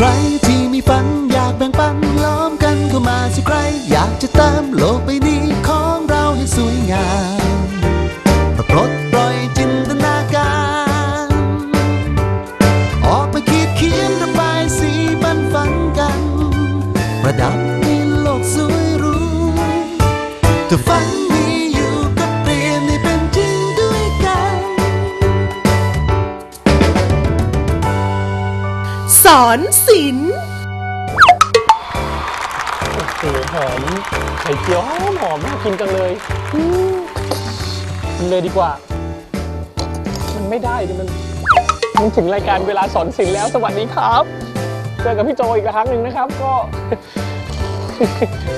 ใครที่มีฝันอยากแบ่งปันล้อมกันเข้ามาสิใคร อยากจะเติมโลกใบนี้ของเราให้สวยงามปลดปล่อยจินตนาการ ออกมาคิดเขียนระบายสีบันฝันกัน ประดับให้โลกสวยรู้ถ้าฝัน อนศิลป์โอ้โหหอมไข่เจียวหอมหอมน่ากินจังเลยอืมกินเลยดีกว่า มันไม่ได้ดิมันมันถึงรายการเวลาสอนศิลป์แล้วสวัสดีครับเจอกับพี่โจอีกครั้งหนึ่งนะครับ ก็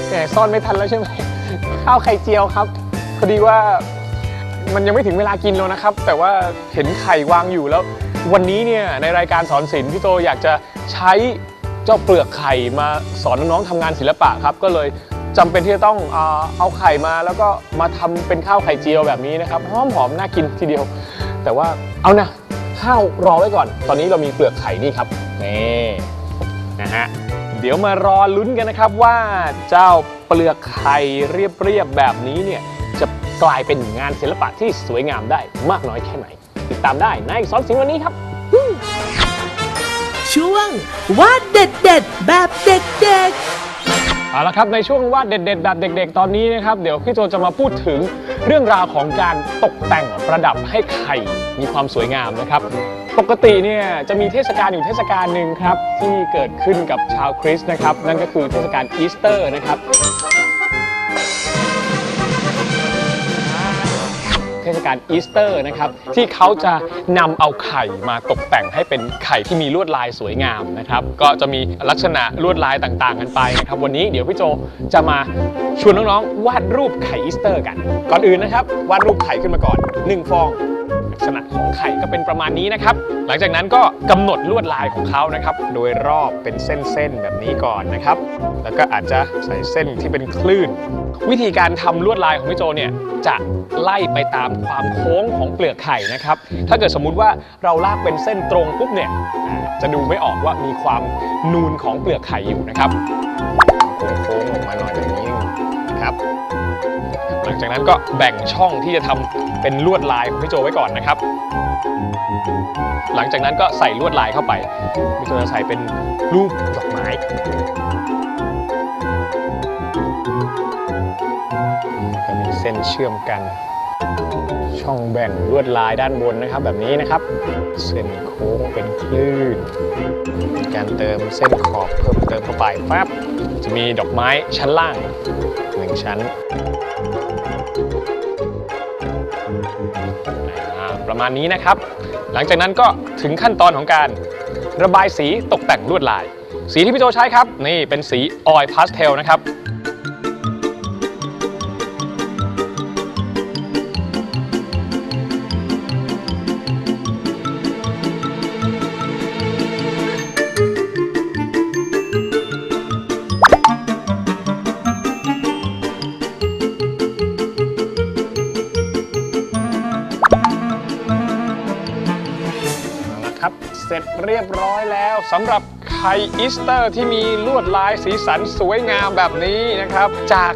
แหมซ่อนไม่ทันแล้วใช่ไหมข้าวไข่เจียวครับพอดีว่า มันยังไม่ถึงเวลากินแล้วนะครับ แต่ว่าเห็นไข่วางอยู่แล้ว วันนี้เนี่ยในรายการสอนศิลป์พี่โจอยากจะใช้เจ้าเปลือกไข่มาสอนน้องๆทำงานศิลปะครับ ก็เลยจำเป็นที่จะต้องเอาเอาไข่มาแล้วก็มาทำเป็นข้าวไข่เจียวแบบนี้นะครับหอมหอมๆน่ากินทีเดียว แต่ว่าเอานะข้าวรอไว้ก่อน ตอนนี้เรามีเปลือกไข่นี่ครับนี่นะฮะเดี๋ยวมารอลุ้นกันนะครับว่าเจ้าเปลือกไข่เรียบๆแบบนี้เนี่ยจะกลายเป็นงานศิลปะที่สวยงามได้มากน้อยแค่ไหน ติดตามได้ในสอนศิลป์วันนี้ครับ ช่วงวาดเด็ดๆแบบเด็กๆเอาละครับในช่วงวาดเด็ดๆแบบเด็ก ๆ ตอนนี้นะครับเดี๋ยวพี่โจจะมาพูดถึงเรื่องราวของการตกแต่งประดับให้ไข่มีความสวยงามนะครับ ปกติเนี่ยจะมีเทศกาลอยู่เทศกาลหนึ่งครับที่เกิดขึ้นกับชาวคริสต์นะครับ นั่นก็คือเทศกาลอีสเตอร์นะครับ เทศกาลอีสเตอร์นะครับ ที่เขาจะนำเอาไข่มาตกแต่งให้เป็นไข่ที่มีลวดลายสวยงามนะครับ ก็จะมีลักษณะลวดลายต่างๆ กันไปนะครับ วันนี้เดี๋ยวพี่โจจะมาชวนน้องๆวาดรูปไข่อีสเตอร์กัน ก่อนอื่นนะครับวาดรูปไข่ขึ้นมาก่อน1ฟองฟอง ษณะของไข่ก็เป็นประมาณนี้นะครับ หลังจากนั้นก็กำหนดลวดลายของเขานะครับ โดยรอบเป็นเส้นๆแบบนี้ก่อนนะครับ แล้วก็อาจจะใส่เส้นที่เป็นคลื่น วิธีการทำลวดลายของพี่โจเนี่ยจะไล่ไปตามความโค้งของเปลือกไข่นะครับ ถ้าเกิดสมมุติว่าเราลากเป็นเส้นตรงปุ๊บเนี่ยจะดูไม่ออกว่ามีความนูนของเปลือกไข่อยู่นะครับโค้งออกมาหน่อยแบบนี้ นะครับ หลังจากนั้นก็แบ่งช่องที่จะทำเป็นลวดลายของพี่โจไว้ก่อนนะครับ หลังจากนั้นก็ใส่ลวดลายเข้าไปพี่โจจะใส่เป็นรูปดอกไม้ก็มีเส้นเชื่อมกัน ช่องแบ่งลวดลายด้านบนนะครับแบบนี้นะครับ เส้นโค้งเป็นคลื่น การเติมเส้นขอบเพิ่มเติมเข้าไปปั๊บจะมีดอกไม้ชั้นล่างหนึ่งชั้นประมาณนี้นะครับ หลังจากนั้นก็ถึงขั้นตอนของการระบายสีตกแต่งลวดลาย สีที่พี่โจใช้ครับ นี่เป็นสีออยล์พาสเทลนะครับ สำหรับไข่อีสเตอร์ที่มีลวดลายสีสันสวยงามแบบนี้นะครับ จาก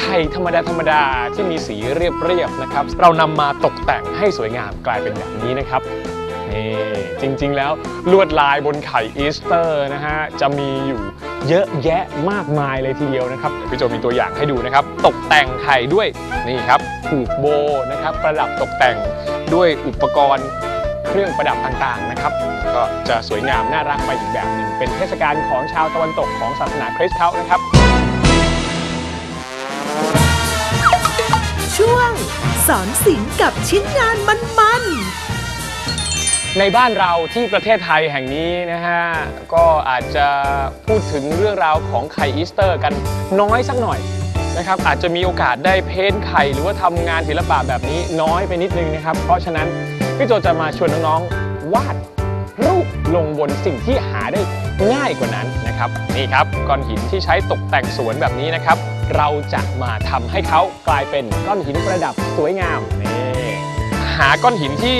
ไข่ธรรมดาธรรมดาที่มีสีเรียบๆนะครับ เรานำมาตกแต่งให้สวยงามกลายเป็นแบบนี้นะครับนี่จริงๆแล้วลวดลายบนไข่อีสเตอร์นะฮะจะมีอยู่เยอะแยะมากมายเลยทีเดียวนะครับพี่โจมีตัวอย่างให้ดูนะครับ ตกแต่งไข่ด้วยนี่ครับผูกโบนะครับ ประดับตกแต่งด้วยอุปกรณ์ เครื่องประดับต่างๆนะครับ ก็จะสวยงามน่ารักไปอีกแบบหนึ่งเป็นเทศกาลของชาวตะวันตกของศาสนาคริสต์เขานะครับ ช่วง สอนศิลป์กับชิ้นงานมันในบ้านเราที่ประเทศไทยแห่งนี้นะฮะ ก็อาจจะพูดถึงเรื่องราวของไข่อีสเตอร์กันน้อยสักหน่อยนะครับอาจจะมีโอกาสได้เพ้นท์ไข่หรือว่าทำงานศิลปะแบบนี้น้อยไปนิดนึงนะครับ เพราะฉะนั้น พี่โจจะมาชวนน้องๆวาดรูปลงบนสิ่งที่หาได้ง่ายกว่านั้นนะครับนี่ครับก้อนหินที่ใช้ตกแต่งสวนแบบนี้นะครับ เราจะมาทำให้เขากลายเป็นก้อนหินประดับสวยงามนี่หาก้อนหินที่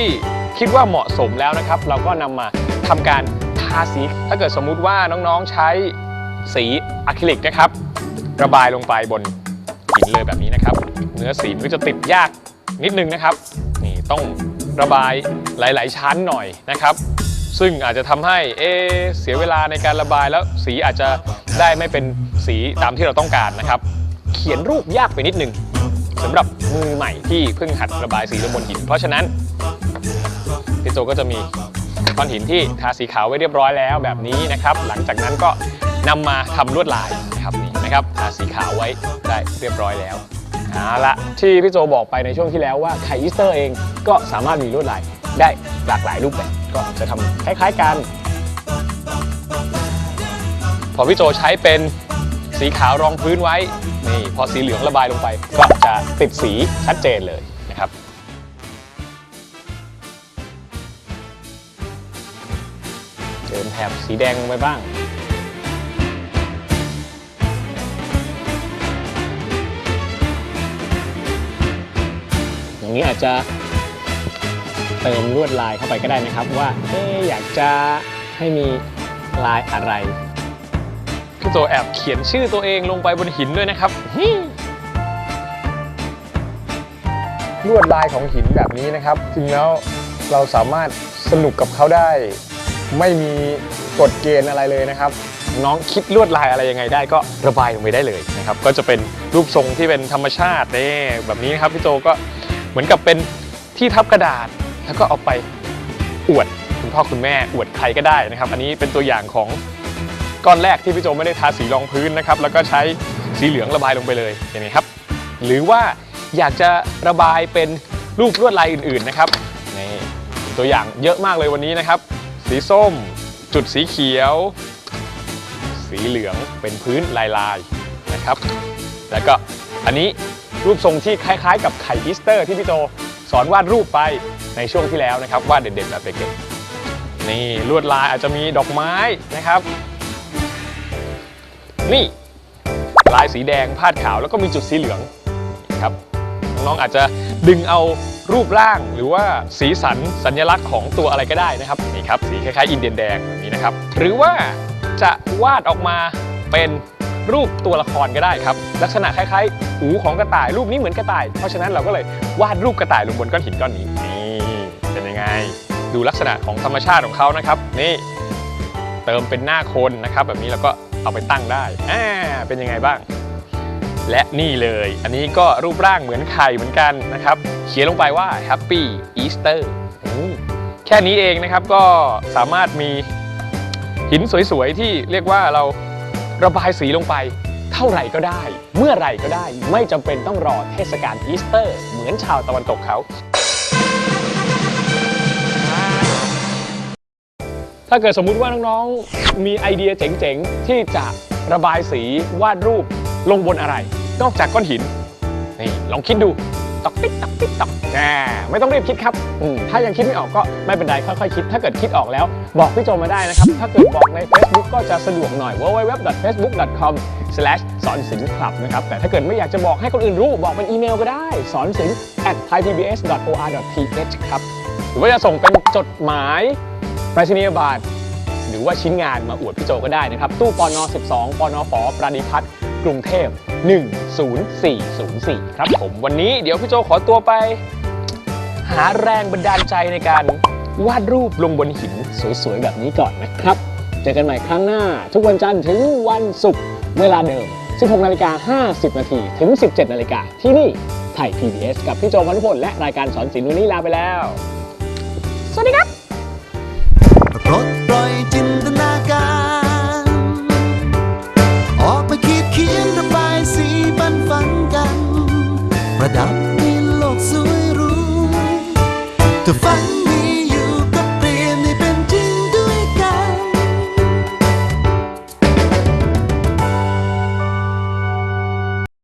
คิดว่าเหมาะสมแล้วนะครับ เราก็นำมาทำการทาาสี ถ้าเกิดสมมุติว่าน้องๆใช้สีอะคริลิกนะครับ ระบายลงไปบนหินเลยแบบนี้นะครับ เนื้อสีมันก็จะติดยากนิดนึงนะครับ นี่ต้อง ระบายหลาย ๆ ชั้นหน่อยนะครับ ซึ่งอาจจะทำให้เอเสียเวลาในการระบายแล้วสีอาจจะได้ไม่เป็นสีตามที่เราต้องการนะครับ เขียนรูปยากไปนิดนึงสำหรับมือใหม่ที่เพิ่งหัดระบายสีลงบนหิน เพราะฉะนั้นพี่โจก็จะมีก้อนหินที่ทาสีขาวไว้เรียบร้อยแล้วแบบนี้นะครับ หลังจากนั้นก็นำมาทำลวดลายนะครับนี่นะครับทาสีขาวไว้ได้เรียบร้อยแล้ว เอาละที่พี่โจบอกไปในช่วงที่แล้วว่าไข่อีสเตอร์เองก็สามารถมีลวดลายได้หลากหลายรูปแบบก็จะทำคล้ายๆกัน พอพี่โจใช้เป็นสีขาวรองพื้นไว้นี่พอสีเหลืองระบายลงไปก็จะติดสีชัดเจนเลยนะครับเดินแถบสีแดงลงไปบ้าง อย่างนี้อาจจะเติมลวดลายเข้าไปก็ได้นะครับ ว่าเอ๊อยากจะให้มีลายอะไรพี่โจแอบเขียนชื่อตัวเองลงไปบนหินด้วยนะครับ ลวดลายของหินแบบนี้นะครับ จริงแล้วเราสามารถสนุกกับเขาได้ ไม่มีกฎเกณฑ์อะไรเลยนะครับ น้องคิดลวดลายอะไรยังไงได้ก็ระบายลงไปได้เลยนะครับ ก็จะเป็นรูปทรงที่เป็นธรรมชาตินี่แบบนี้นะครับพี่โจก็ มือนกับเป็นที่ทับกระดาษ แล้วก็เอาไปอวดคุณพ่อคุณแม่อวดใครก็ได้นะครับ อันนี้เป็นตัวอย่างของก้อนแรกที่พี่โจไม่ได้ทาสีรองพื้นนะครับ แล้วก็ใช้สีเหลืองระบายลงไปเลยเห็นไหมครับ หรือว่าอยากจะระบายเป็นรูปลวดลายอื่นๆนะครับนี่ตัวอย่างเยอะมากเลยวันนี้นะครับ สีส้ม จุดสีเขียว สีเหลืองเป็นพื้นลายๆนะครับ แล้วก็อันนี้ รูปทรงที่คล้ายๆ กับไข่อีสเตอร์ที่พี่โจสอนวาดรูปไปในช่วงที่แล้วนะครับวาดเด่นๆแบบเด็กๆนี่ลวดลายอาจจะมีดอกไม้นะครับ นี่ลายสีแดงพาดขาวแล้วก็มีจุดสีเหลืองครับน้องๆอาจจะดึงเอารูปร่างหรือว่าสีสันสัญลักษณ์ของตัวอะไรก็ได้นะครับนี่ครับสีคล้ายๆอินเดียนแดงแบบนี้นะครับ หรือว่าจะวาดออกมาเป็น รูปตัวละครก็ได้ครับ ลักษณะคล้ายๆ หูของกระต่ายรูปนี้เหมือนกระต่าย เพราะฉะนั้นเราก็เลยวาดรูปกระต่ายลงบนก้อนหินก้อนนี้นี่เป็นยังไง ดูลักษณะของธรรมชาติของเขานะครับ นี่เติมเป็นหน้าคนนะครับ แบบนี้เราก็เอาไปตั้งได้อ่าเป็นยังไงบ้าง และนี่เลย อันนี้ก็รูปร่างเหมือนไข่เหมือนกันนะครับ เขียนลงไปว่า Happy Easter แค่นี้เองนะครับก็สามารถมีหินสวยๆ ที่เรียกว่าเรา ระบายสีลงไป เท่าไหร่ก็ได้ เมื่อไหร่ก็ได้ ไม่จำเป็นต้องรอเทศกาลอีสเตอร์ เหมือนชาวตะวันตกเขา ถ้าเกิดสมมุติว่าน้องๆ มีไอเดียเจ๋งๆ ที่จะระบายสีวาดรูปลงบนอะไร นอกจากก้อนหิน นี่ลองคิดดูตอกติ๊ก อกติ๊กตอกแหมไม่ต้องรีบคิดครับอืมถ้ายังคิดไม่ออกก็ไม่เป็นไรค่อยๆคิด ถ้าเกิดคิดออกแล้วบอกพี่โจมาได้นะครับ ถ้าเกิดบอกใน Facebook ก็จะสะดวกหน่อย www.facebook.com สอนศิลป์คลับนะครับ แต่ถ้าเกิดไม่อยากจะบอกให้คนอื่นรู้บอกเป็นอีเมลก็ได้ สอนศิลป์ at thaipbs.or.th ครับ หรือว่าจะส่งเป็นจดหมายไปรษณียบัตร หรือว่าชิ้นงานมาอวดพี่โจก็ได้นะครับ ตู้ปอนอ12ปอนอฝปราดิพัฒน์กรุงเทพ 10404 ครับผม วันนี้เดี๋ยวพี่โจขอตัวไป หาแรงบันดาลใจในการวาดรูปลงบนหินสวยๆ แบบนี้ก่อนนะครับ เจอกันใหม่ครั้งหน้า ทุกวันจันทร์ถึงวันศุกร์เวลาเดิม 16นาฬิกา50นาทีถึง 17นาฬิกาที่นี่ไทย PBS กับพี่โจพันธุพลและรายการสอนศิลป์วันนี้ลาไปแล้ว สวัสดีครับ